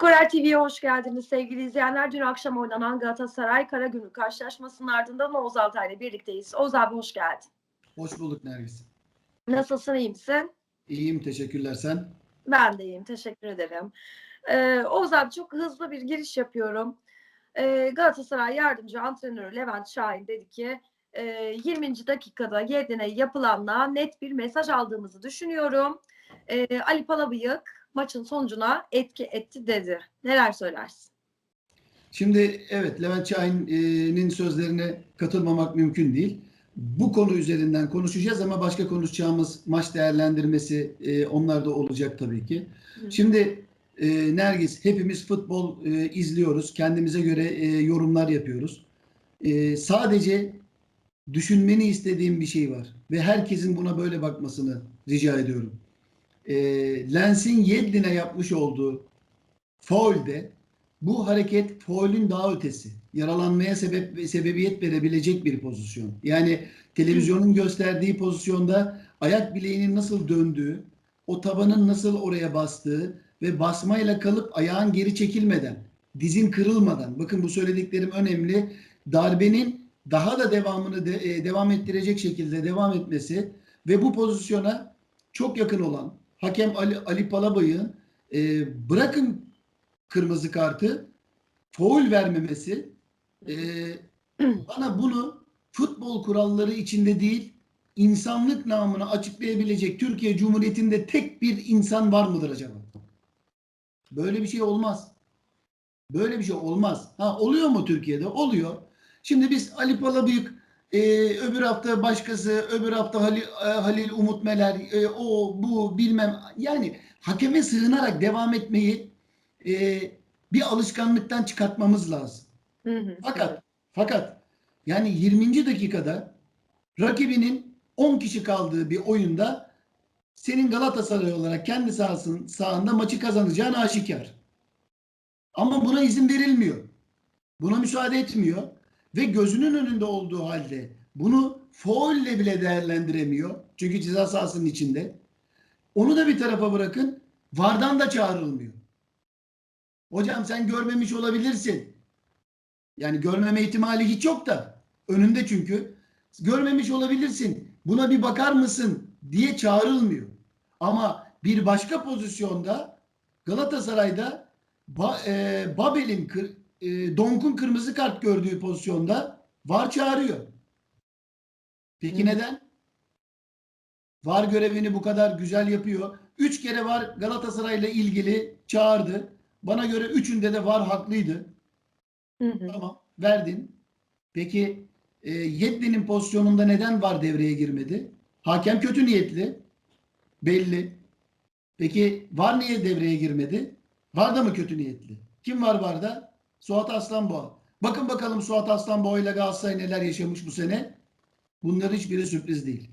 Skorer TV'ye hoş geldiniz sevgili izleyenler. Dün akşam oynanan Galatasaray Karagümrük karşılaşmasının ardından Oğuz Altay'la birlikteyiz. Oğuz abi hoş geldin. Hoş bulduk Nergis. Nasılsın, iyi misin? İyiyim, teşekkürler sen. Ben de iyiyim, teşekkür ederim. Ee, Oğuz abi çok hızlı bir giriş yapıyorum. Ee, Galatasaray yardımcı antrenörü Levent Şahin dedi ki e, 20. dakikada Yedlin'e yapılanla net bir mesaj aldığımızı düşünüyorum. Ee, Ali Palabıyık maçın sonucuna etki etti dedi. Neler söylersin? Şimdi evet Levent Şahin'in sözlerine katılmamak mümkün değil. Bu konu üzerinden konuşacağız ama başka konuşacağımız maç değerlendirmesi e, onlar da olacak tabii ki. Hı. Şimdi e, Nergis hepimiz futbol e, izliyoruz. Kendimize göre yorumlar yapıyoruz. Sadece düşünmeni istediğim bir şey var ve herkesin buna böyle bakmasını rica ediyorum. E, Lens'in Yedlin'e yapmış olduğu faulde bu hareket faulün daha ötesi. Yaralanmaya sebep sebebiyet verebilecek bir pozisyon. Yani televizyonun gösterdiği pozisyonda ayak bileğinin nasıl döndüğü, o tabanın nasıl oraya bastığı ve basmayla kalıp ayağın geri çekilmeden, dizin kırılmadan. Bakın bu söylediklerim önemli. Darbenin daha da devamını de, e, devam ettirecek şekilde devam etmesi ve bu pozisyona çok yakın olan hakem Ali, Ali Palabay'ın e, bırakın kırmızı kartı foul vermemesi e, bana bunu futbol kuralları içinde değil insanlık namına açıklayabilecek Türkiye Cumhuriyeti'nde tek bir insan var mıdır acaba? Böyle bir şey olmaz. Böyle bir şey olmaz. Ha oluyor mu Türkiye'de? Oluyor. Şimdi biz Ali Palabıyık e, öbür hafta başkası, öbür hafta Halil, e, Halil Umut Meler, e, o bu bilmem yani hakeme sığınarak devam etmeyi e, bir alışkanlıktan çıkartmamız lazım. Hı hı. Fakat fakat yani 20. dakikada rakibinin 10 kişi kaldığı bir oyunda senin Galatasaray olarak kendi sahasının sahanda maçı kazanacağın aşikar. Ama buna izin verilmiyor. Buna müsaade etmiyor ve gözünün önünde olduğu halde bunu faulle bile değerlendiremiyor. Çünkü ceza sahasının içinde. Onu da bir tarafa bırakın. Vardan da çağrılmıyor. Hocam sen görmemiş olabilirsin. Yani görmeme ihtimali hiç yok da önünde çünkü görmemiş olabilirsin. Buna bir bakar mısın diye çağrılmıyor. Ama bir başka pozisyonda Galatasaray'da ba, e, Babel'in e, Donk'un kırmızı kart gördüğü pozisyonda var çağırıyor. Peki Hı. neden? Var görevini bu kadar güzel yapıyor. Üç kere var Galatasaray'la ilgili çağırdı. Bana göre üçünde de var haklıydı. Hı hı. Tamam verdin. Peki e, Yedlin'in pozisyonunda neden var devreye girmedi? Hakem kötü niyetli. Belli. Peki var niye devreye girmedi? Var da mı kötü niyetli? Kim var varda? Suat Aslanboğa. Bakın bakalım Suat Aslanboğa ile Galatasaray neler yaşamış bu sene. Bunların hiçbiri sürpriz değil.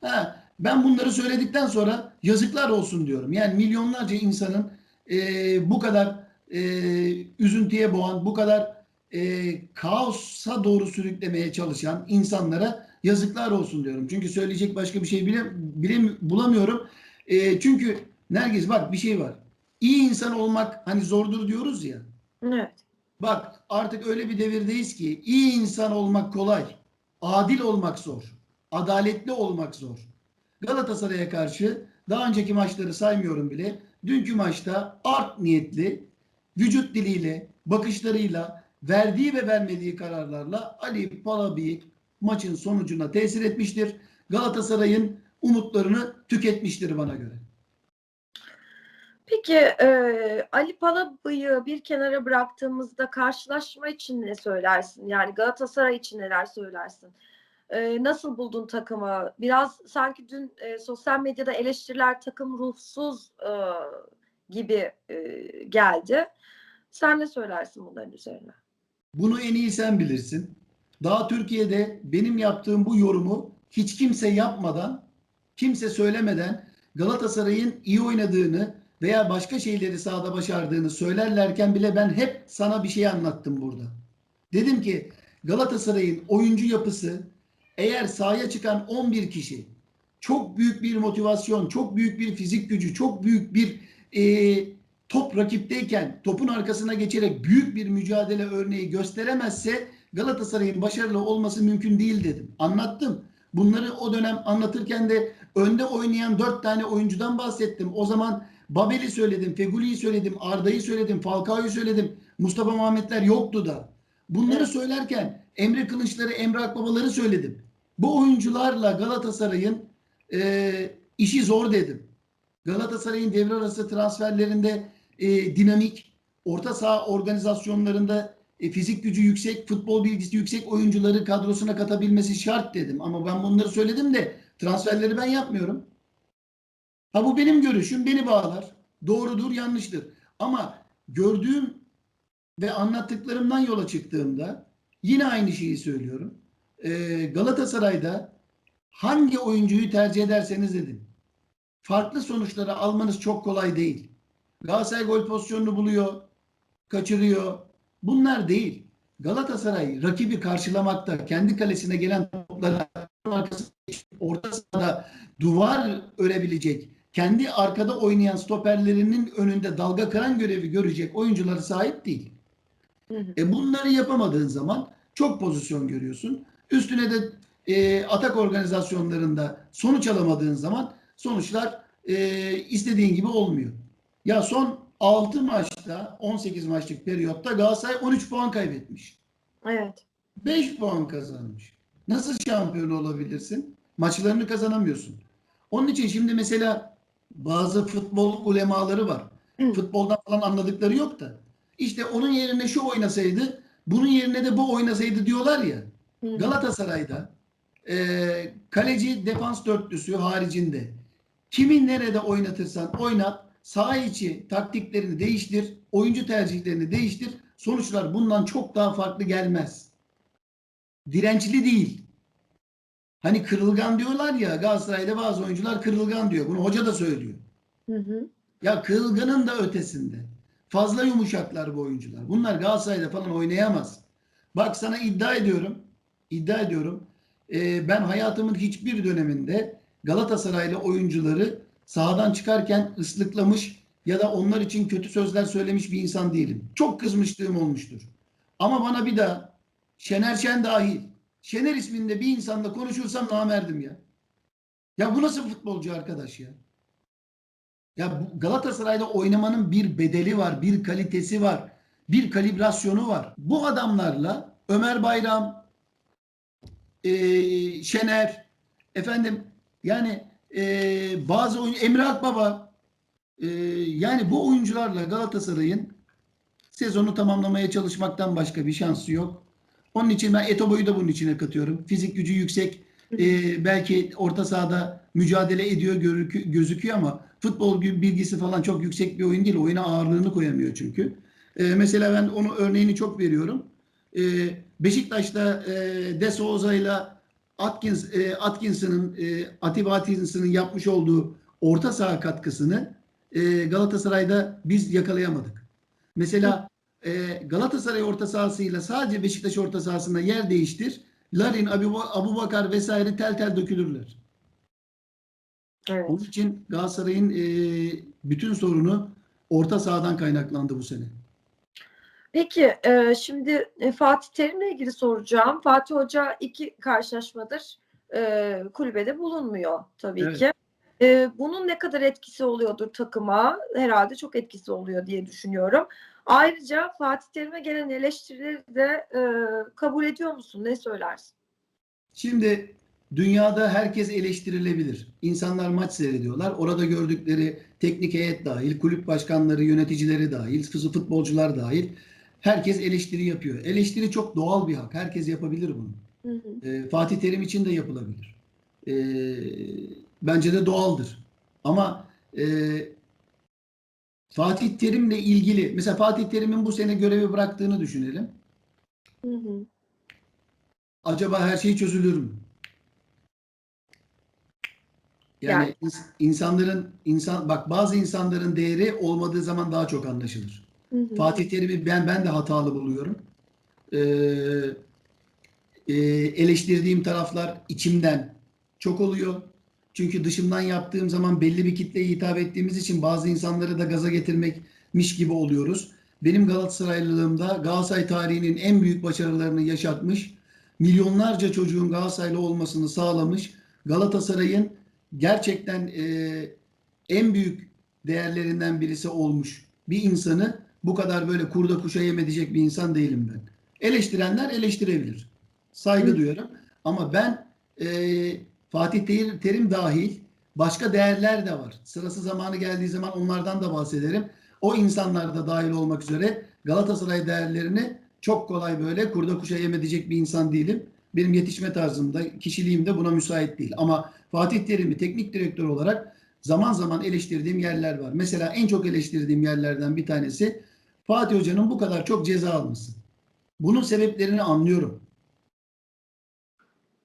Ha, ben bunları söyledikten sonra yazıklar olsun diyorum. Yani milyonlarca insanın e, bu kadar e, üzüntüye boğan, bu kadar e, kaosa doğru sürüklemeye çalışan insanlara yazıklar olsun diyorum. Çünkü söyleyecek başka bir şey bile, bile bulamıyorum. E, çünkü Nergiz bak bir şey var. İyi insan olmak hani zordur diyoruz ya. Evet. Bak artık öyle bir devirdeyiz ki iyi insan olmak kolay. Adil olmak zor. Adaletli olmak zor. Galatasaray'a karşı daha önceki maçları saymıyorum bile. Dünkü maçta art niyetli, vücut diliyle, bakışlarıyla, verdiği ve vermediği kararlarla Ali Palabiyik maçın sonucuna tesir etmiştir. Galatasaray'ın umutlarını tüketmiştir bana göre. Peki e, Ali Palabıyık'ı bir kenara bıraktığımızda karşılaşma için ne söylersin? Yani Galatasaray için neler söylersin? E, nasıl buldun takımı? Biraz sanki dün e, sosyal medyada eleştiriler takım ruhsuz e, gibi e, geldi. Sen ne söylersin bunların üzerine? Bunu en iyi sen bilirsin. Daha Türkiye'de benim yaptığım bu yorumu hiç kimse yapmadan, kimse söylemeden Galatasaray'ın iyi oynadığını veya başka şeyleri sahada başardığını söylerlerken bile ben hep sana bir şey anlattım burada. Dedim ki Galatasaray'ın oyuncu yapısı eğer sahaya çıkan 11 kişi çok büyük bir motivasyon, çok büyük bir fizik gücü, çok büyük bir e, top rakipteyken topun arkasına geçerek büyük bir mücadele örneği gösteremezse Galatasaray'ın başarılı olması mümkün değil dedim. Anlattım. Bunları o dönem anlatırken de önde oynayan dört tane oyuncudan bahsettim. O zaman Babel'i söyledim, Feguli'yi söyledim, Arda'yı söyledim, Falcao'yu söyledim. Mustafa Muhammedler yoktu da. Bunları Evet. söylerken Emre Kılıçları, Emre Akbabaları söyledim. Bu oyuncularla Galatasaray'ın e, işi zor dedim. Galatasaray'ın devre arası transferlerinde e, dinamik, orta saha organizasyonlarında e, fizik gücü yüksek, futbol bilgisi yüksek oyuncuları kadrosuna katabilmesi şart dedim. Ama ben bunları söyledim de transferleri ben yapmıyorum. Ha bu benim görüşüm, beni bağlar. Doğrudur, yanlıştır. Ama gördüğüm ve anlattıklarımdan yola çıktığımda yine aynı şeyi söylüyorum. Ee, Galatasaray'da hangi oyuncuyu tercih ederseniz edin. Farklı sonuçları almanız çok kolay değil. Galatasaray gol pozisyonunu buluyor, kaçırıyor. Bunlar değil. Galatasaray rakibi karşılamakta, kendi kalesine gelen toplara orta sahada duvar örebilecek, kendi arkada oynayan stoperlerinin önünde dalga kıran görevi görecek oyunculara sahip değil. Hı hı. E bunları yapamadığın zaman çok pozisyon görüyorsun. Üstüne de e, atak organizasyonlarında sonuç alamadığın zaman sonuçlar e, istediğin gibi olmuyor. Ya son 6 maçta 18 maçlık periyotta Galatasaray 13 puan kaybetmiş. Evet. 5 puan kazanmış. Nasıl şampiyon olabilirsin? Maçlarını kazanamıyorsun. Onun için şimdi mesela bazı futbol ulemaları var. Hı. Futboldan falan anladıkları yok da. İşte onun yerine şu oynasaydı, bunun yerine de bu oynasaydı diyorlar ya. Hı. Galatasaray'da e, kaleci defans dörtlüsü haricinde kimi nerede oynatırsan oynat, saha içi taktiklerini değiştir, oyuncu tercihlerini değiştir. Sonuçlar bundan çok daha farklı gelmez. Dirençli değil. Hani kırılgan diyorlar ya Galatasaray'da bazı oyuncular kırılgan diyor. Bunu hoca da söylüyor. Hı hı. Ya kırılganın da ötesinde. Fazla yumuşaklar bu oyuncular. Bunlar Galatasaray'da falan oynayamaz. Bak sana iddia ediyorum. iddia ediyorum. Ee, ben hayatımın hiçbir döneminde Galatasaraylı oyuncuları sahadan çıkarken ıslıklamış ya da onlar için kötü sözler söylemiş bir insan değilim. Çok kızmışlığım olmuştur. Ama bana bir daha Şener Şen dahil Şener isminde bir insanla konuşursam namerdim ya. Ya bu nasıl futbolcu arkadaş ya? Ya Galatasaray'da oynamanın bir bedeli var, bir kalitesi var, bir kalibrasyonu var. Bu adamlarla Ömer Bayram, eee, Şener, efendim yani eee, bazı oyun Emre Akbaba eee, yani bu oyuncularla Galatasaray'ın sezonu tamamlamaya çalışmaktan başka bir şansı yok. Onun için ben Etobo'yu da bunun içine katıyorum. Fizik gücü yüksek. Ee, belki orta sahada mücadele ediyor gözüküyor ama futbol bilgisi falan çok yüksek bir oyun değil. Oyuna ağırlığını koyamıyor çünkü. Ee, mesela ben onu örneğini çok veriyorum. Ee, Beşiktaş'ta e, De Souza ile Atkins, e, Atkinson'ın e, Atiba Atkinson'ın yapmış olduğu orta saha katkısını e, Galatasaray'da biz yakalayamadık. Mesela e, Galatasaray orta sahasıyla sadece Beşiktaş orta sahasında yer değiştir. Larin, Abu, Abu Bakar vesaire tel tel dökülürler. Evet. Onun için Galatasaray'ın e, bütün sorunu orta sahadan kaynaklandı bu sene. Peki e, şimdi e, Fatih Terim'le ilgili soracağım. Fatih Hoca iki karşılaşmadır e, kulübede bulunmuyor tabii Evet. ki. E, bunun ne kadar etkisi oluyordur takıma? Herhalde çok etkisi oluyor diye düşünüyorum. Ayrıca Fatih Terim'e gelen eleştirileri de e, kabul ediyor musun? Ne söylersin? Şimdi dünyada herkes eleştirilebilir. İnsanlar maç seyrediyorlar. Orada gördükleri teknik heyet dahil, kulüp başkanları, yöneticileri dahil, futbolcular dahil herkes eleştiri yapıyor. Eleştiri çok doğal bir hak. Herkes yapabilir bunu. Hı hı. E, Fatih Terim için de yapılabilir. E, bence de doğaldır. Ama e, Fatih Terim'le ilgili mesela Fatih Terim'in bu sene görevi bıraktığını düşünelim. Hı hı. Acaba her şey çözülür mü? Yani, Yani. ins- insanların insan bak bazı insanların değeri olmadığı zaman daha çok anlaşılır. Hı. Fatih Terim'i ben ben de hatalı buluyorum. Ee, e, eleştirdiğim taraflar içimden çok oluyor. Çünkü dışımdan yaptığım zaman belli bir kitleye hitap ettiğimiz için bazı insanları da gaza getirmek yaşamışmış gibi oluyoruz. Benim Galatasaraylılığımda Galatasaray tarihinin en büyük başarılarını yaşatmış, milyonlarca çocuğun Galatasaraylı olmasını sağlamış, Galatasaray'ın gerçekten e, en büyük değerlerinden birisi olmuş bir insanı bu kadar böyle kurda kuşa yem edecek bir insan değilim ben. Eleştirenler eleştirebilir. Saygı Hı. duyarım. Ama ben e, Fatih Terim, Terim dahil başka değerler de var. Sırası zamanı geldiği zaman onlardan da bahsederim. O insanlar da dahil olmak üzere Galatasaray değerlerini çok kolay böyle kurda kuşa yem edecek bir insan değilim. Benim yetişme tarzımda, kişiliğim de buna müsait değil. Ama Fatih Terim'i teknik direktör olarak zaman zaman eleştirdiğim yerler var. Mesela en çok eleştirdiğim yerlerden bir tanesi Fatih Hoca'nın bu kadar çok ceza alması. Bunun sebeplerini anlıyorum.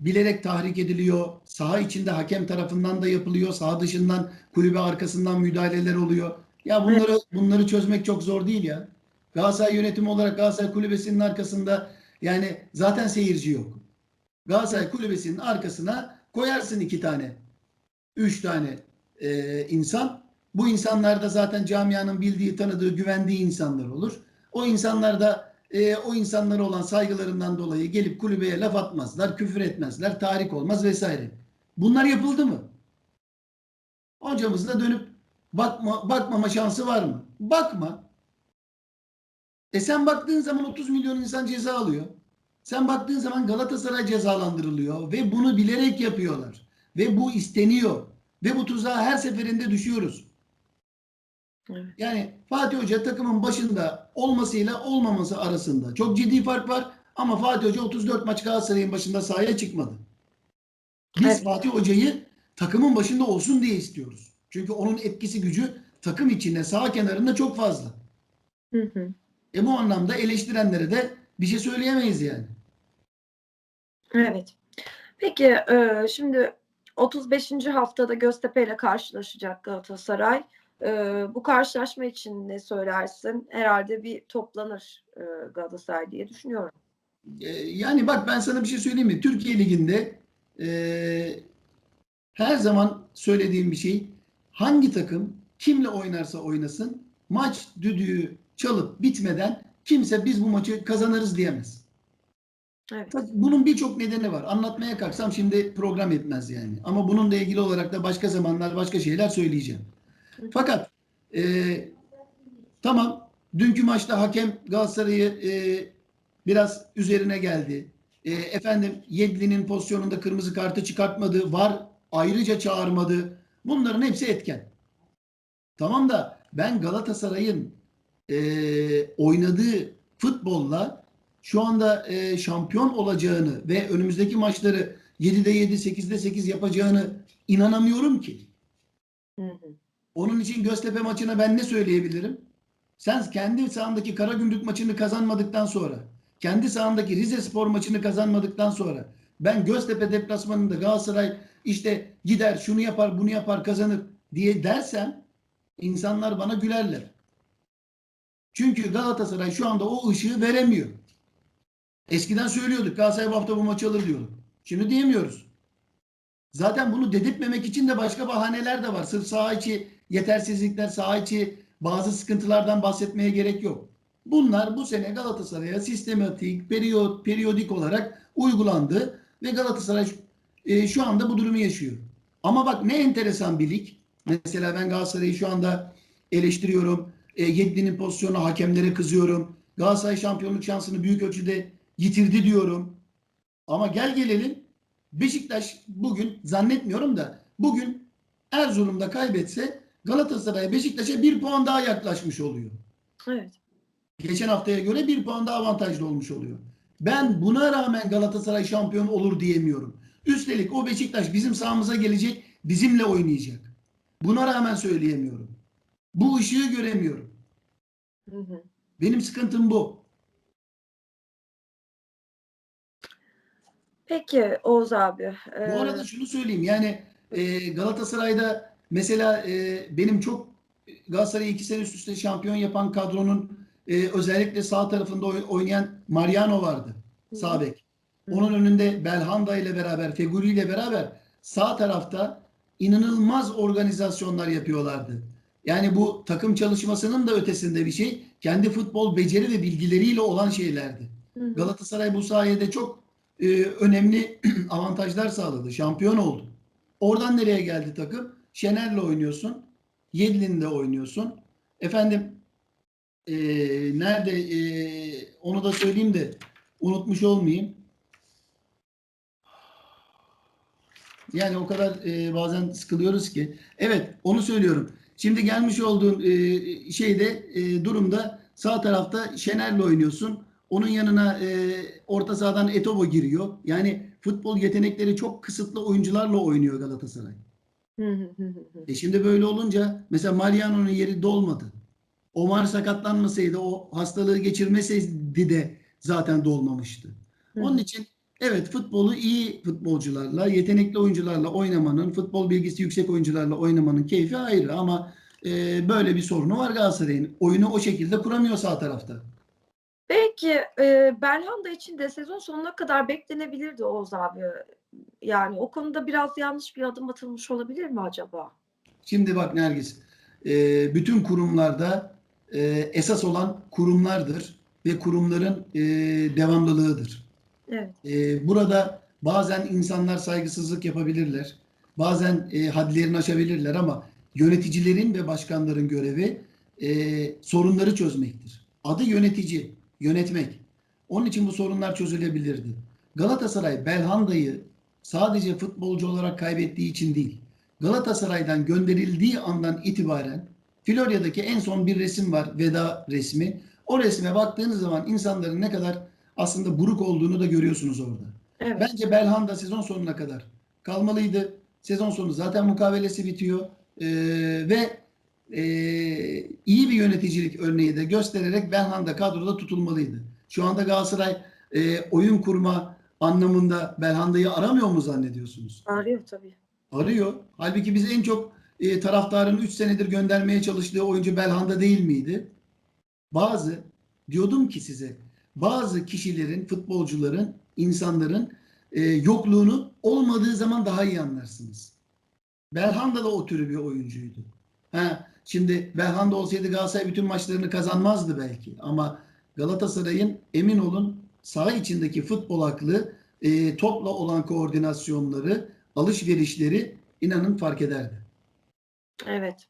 Bilerek tahrik ediliyor. Saha içinde hakem tarafından da yapılıyor. Saha dışından kulübe arkasından müdahaleler oluyor. Ya bunları bunları çözmek çok zor değil ya. Galatasaray yönetimi olarak Galatasaray kulübesinin arkasında yani zaten seyirci yok. Galatasaray kulübesinin arkasına koyarsın iki tane, üç tane e, insan. Bu insanlar da zaten camianın bildiği, tanıdığı, güvendiği insanlar olur. O insanlar da e, o insanlara olan saygılarından dolayı gelip kulübeye laf atmazlar, küfür etmezler, tahrik olmaz vesaire. Bunlar yapıldı mı? Hocamız da dönüp bakma, bakmama şansı var mı? Bakma. E sen baktığın zaman 30 milyon insan ceza alıyor. Sen baktığın zaman Galatasaray cezalandırılıyor ve bunu bilerek yapıyorlar. Ve bu isteniyor. Ve bu tuzağa her seferinde düşüyoruz. Evet. Yani Fatih Hoca takımın başında olmasıyla olmaması arasında çok ciddi fark var. Ama Fatih Hoca 34 maç Galatasaray'ın başında sahaya çıkmadı. Biz Evet. Fatih Hoca'yı takımın başında olsun diye istiyoruz. Çünkü onun etkisi gücü takım içinde sağ kenarında çok fazla. Hı hı. E bu anlamda eleştirenlere de bir şey söyleyemeyiz yani. Evet. Peki e, şimdi 35. haftada Göztepe ile karşılaşacak Galatasaray. Bu karşılaşma için ne söylersin? Herhalde bir toplanır e, Galatasaray diye düşünüyorum. Yani bak ben sana bir şey söyleyeyim mi? Türkiye Ligi'nde e, her zaman söylediğim bir şey hangi takım kimle oynarsa oynasın maç düdüğü çalıp bitmeden kimse biz bu maçı kazanırız diyemez. Evet. Bunun birçok nedeni var. Anlatmaya kalksam şimdi program etmez yani. Ama bununla ilgili olarak da başka zamanlar başka şeyler söyleyeceğim. Fakat e, tamam dünkü maçta hakem Galatasaray'ı e, biraz üzerine geldi. E, efendim Yedlin'in pozisyonunda kırmızı kartı çıkartmadı. Var ayrıca çağırmadı. Bunların hepsi etken. Tamam da ben Galatasaray'ın e, oynadığı futbolla şu anda e, şampiyon olacağını ve önümüzdeki maçları 7'de 7, 8'de 8 yapacağını inanamıyorum ki. Hı hı. Onun için Göztepe maçına ben ne söyleyebilirim? Sen kendi sahandaki Karagümrük maçını kazanmadıktan sonra, kendi sahandaki Rize Spor maçını kazanmadıktan sonra ben Göztepe deplasmanında Galatasaray işte gider şunu yapar bunu yapar kazanır diye dersem insanlar bana gülerler. Çünkü Galatasaray şu anda o ışığı veremiyor. Eskiden söylüyorduk Galatasaray bu hafta bu maçı alır diyorduk. Şimdi diyemiyoruz. Zaten bunu dedirtmemek için de başka bahaneler de var. Sırf saha içi yetersizlikler, saha içi bazı sıkıntılardan bahsetmeye gerek yok. Bunlar bu sene Galatasaray'a sistematik, periyot, periyodik olarak uygulandı ve Galatasaray e, şu anda bu durumu yaşıyor. Ama bak ne enteresan bir lig. Mesela ben Galatasaray'ı şu anda eleştiriyorum. E, Yedlin'in pozisyonu hakemlere kızıyorum. Galatasaray şampiyonluk şansını büyük ölçüde yitirdi diyorum. Ama gel gelelim Beşiktaş bugün zannetmiyorum da bugün Erzurum'da kaybetse Galatasaray Beşiktaş'a bir puan daha yaklaşmış oluyor. Evet. Geçen haftaya göre bir puan daha avantajlı olmuş oluyor. Ben buna rağmen Galatasaray şampiyon olur diyemiyorum. Üstelik o Beşiktaş bizim sahamıza gelecek, bizimle oynayacak. Buna rağmen söyleyemiyorum. Bu ışığı göremiyorum. Hı hı. Benim sıkıntım bu. Peki Oğuz abi. Bu e, arada şunu söyleyeyim yani e, Galatasaray'da mesela e, benim çok Galatasaray'ı iki sene üst üste şampiyon yapan kadronun e, özellikle sağ tarafında oy- oynayan Mariano vardı. Sağ bek. Onun önünde Belhanda ile beraber, Feguli ile beraber sağ tarafta inanılmaz organizasyonlar yapıyorlardı. Yani bu takım çalışmasının da ötesinde bir şey. Kendi futbol beceri ve bilgileriyle olan şeylerdi. Hı hı. Galatasaray bu sayede çok e, önemli avantajlar sağladı. Şampiyon oldu. Oradan nereye geldi takım? Şener'le oynuyorsun. Yedlin'de oynuyorsun. Efendim e, nerede e, onu da söyleyeyim de unutmuş olmayayım. Yani o kadar e, bazen sıkılıyoruz ki. Evet onu söylüyorum. Şimdi gelmiş olduğun e, şeyde e, durumda sağ tarafta Şener'le oynuyorsun. Onun yanına e, orta sahadan Etobo giriyor. Yani futbol yetenekleri çok kısıtlı oyuncularla oynuyor Galatasaray. E şimdi böyle olunca mesela Mariano'nun yeri dolmadı. Omar sakatlanmasaydı o hastalığı geçirmeseydi de zaten dolmamıştı. Onun için evet futbolu iyi futbolcularla, yetenekli oyuncularla oynamanın, futbol bilgisi yüksek oyuncularla oynamanın keyfi ayrı ama e, böyle bir sorunu var Galatasaray'ın. Oyunu o şekilde kuramıyor sağ tarafta. Belki e, Belhanda için de sezon sonuna kadar beklenebilirdi Oğuz abi. Yani o konuda biraz yanlış bir adım atılmış olabilir mi acaba? Şimdi bak Nergis, e, bütün kurumlarda e, esas olan kurumlardır ve kurumların e, devamlılığıdır. Evet. E, burada bazen insanlar saygısızlık yapabilirler, bazen e, hadlerini aşabilirler ama yöneticilerin ve başkanların görevi e, sorunları çözmektir. Adı yönetici, yönetmek. Onun için bu sorunlar çözülebilirdi. Galatasaray Belhanda'yı sadece futbolcu olarak kaybettiği için değil, Galatasaray'dan gönderildiği andan itibaren Florya'daki en son bir resim var, veda resmi. O resme baktığınız zaman insanların ne kadar aslında buruk olduğunu da görüyorsunuz orada. Evet. Bence Belhanda sezon sonuna kadar kalmalıydı. Sezon sonu zaten mukavelesi bitiyor. Ee, ve e, iyi bir yöneticilik örneği de göstererek Belhanda kadroda tutulmalıydı. Şu anda Galatasaray e, oyun kurma anlamında Belhanda'yı aramıyor mu zannediyorsunuz? Arıyor tabii. Arıyor. Halbuki biz en çok e, taraftarın 3 senedir göndermeye çalıştığı oyuncu Belhanda değil miydi? Bazı, diyordum ki size, bazı kişilerin, futbolcuların, insanların e, yokluğunu olmadığı zaman daha iyi anlarsınız. Belhanda da o türü bir oyuncuydu. Ha, şimdi Belhanda olsaydı Galatasaray bütün maçlarını kazanmazdı belki. Ama Galatasaray'ın emin olun saha içindeki futbol aklı, e, topla olan koordinasyonları, alışverişleri inanın fark ederdi. Evet.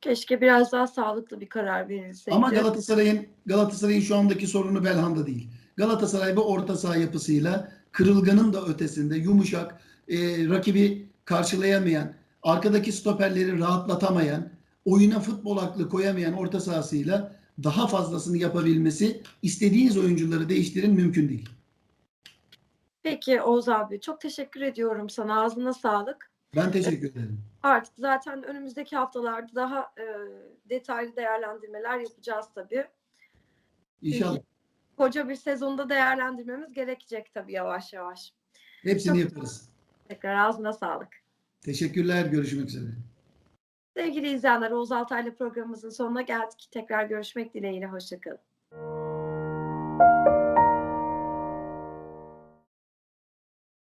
Keşke biraz daha sağlıklı bir karar verilseydi. Ama Galatasaray'ın Galatasaray'ın şu andaki sorunu Belhanda değil. Galatasaray bu orta saha yapısıyla kırılganın da ötesinde yumuşak, e, rakibi karşılayamayan, arkadaki stoperleri rahatlatamayan, oyuna futbol aklı koyamayan orta sahasıyla daha fazlasını yapabilmesi istediğiniz oyuncuları değiştirin mümkün değil. Peki Oğuz abi çok teşekkür ediyorum sana. Ağzına sağlık. Ben teşekkür ederim. Artık zaten önümüzdeki haftalarda daha e, detaylı değerlendirmeler yapacağız tabii. İnşallah. Koca bir sezonda değerlendirmemiz gerekecek tabii yavaş yavaş. Hepsini Çok- yaparız. Tekrar ağzına sağlık. Teşekkürler. Görüşmek üzere. Sevgili izleyenler Oğuz Altaylı programımızın sonuna geldik. Tekrar görüşmek dileğiyle. Hoşçakalın.